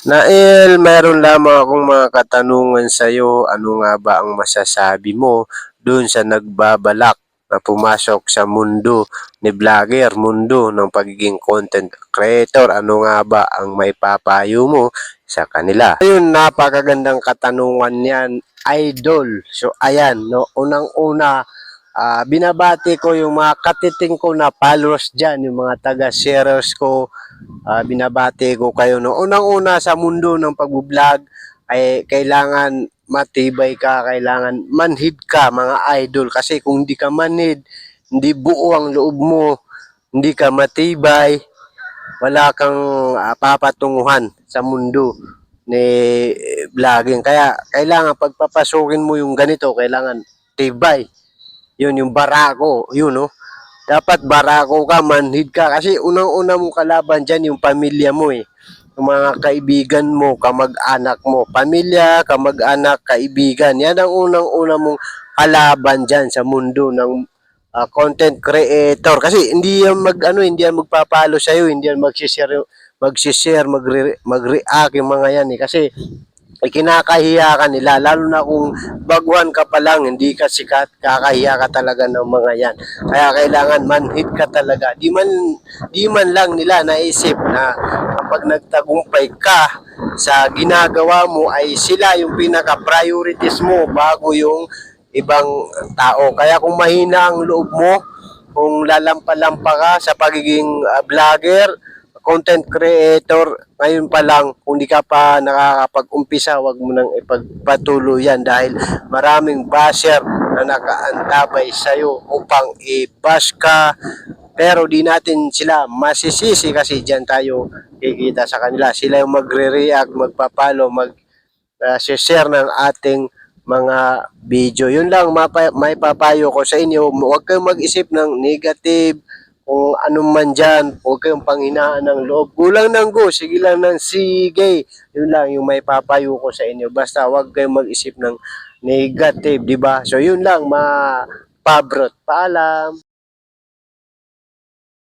Nael, meron lamang akong mga katanungan sa iyo. Ano nga ba ang masasabi mo dun sa nagbabalak na pumasok sa mundo ni vlogger, mundo ng pagiging content creator? Ano nga ba ang may papayo mo sa kanila? Ayun, napakagandang katanungan yan, idol. So, ayan, no, unang-una, ah, binabati ko yung mga katiting ko na followers dyan, yung mga taga-shares ko, Ah, binabati ko kayo no. Unang-una sa mundo ng pag-vlog ay kailangan matibay ka, kailangan manhid ka mga idol kasi kung hindi ka manhid, hindi buo ang loob mo, hindi ka matibay, wala kang ah, papatunguhan sa mundo ni vlogging. Kaya kailangan pagpapasukin mo yung ganito, kailangan tibay. Yun yung barako, yun no dapat barako ka, manhid ka. Kasi unang-una mong kalaban dyan yung pamilya mo eh. Yung mga kaibigan mo, kamag-anak mo. Pamilya, kamag-anak, kaibigan. Yan ang unang-una mong kalaban dyan sa mundo ng ah, content creator. Kasi hindi yan mag, ano, hindi yan magpapalo sa'yo, hindi yan magsishare, magsishare, magre, mag-react yung mga yan eh. Kasi ikinakahiya ka nila lalo na kung baguhan ka pa lang hindi ka sikat kakahiya ka talaga ng mga yan. Kaya kailangan manhid ka talaga. Di man di man lang nila naisip na kapag nagtagumpay ka sa ginagawa mo ay sila yung pinaka priorities mo bago yung ibang tao. Kaya kung mahina ang loob mo kung lalampa-lampa ka sa pagiging ah, vlogger content creator, ngayon pa lang, kung di ka pa nakakapag-umpisa, wag mo nang ipagpatuloy yan dahil maraming basher na nakaantabay sa'yo upang i-bash ka. Pero di natin sila masisisi kasi dyan tayo kikita sa kanila. Sila yung magre-react, magpapalo, mag-share ng ating mga video. Yun lang, mapa- may papayo ko sa inyo. Huwag kayong mag-isip ng negative, kung ano man dyan, huwag kayong panghinaan ng loob. Kulang ng go, sige lang ng sige. Yun lang yung may papayo ko sa inyo. Basta huwag kayong mag-isip ng negative, di ba? So yun lang, ma pabrot. Paalam.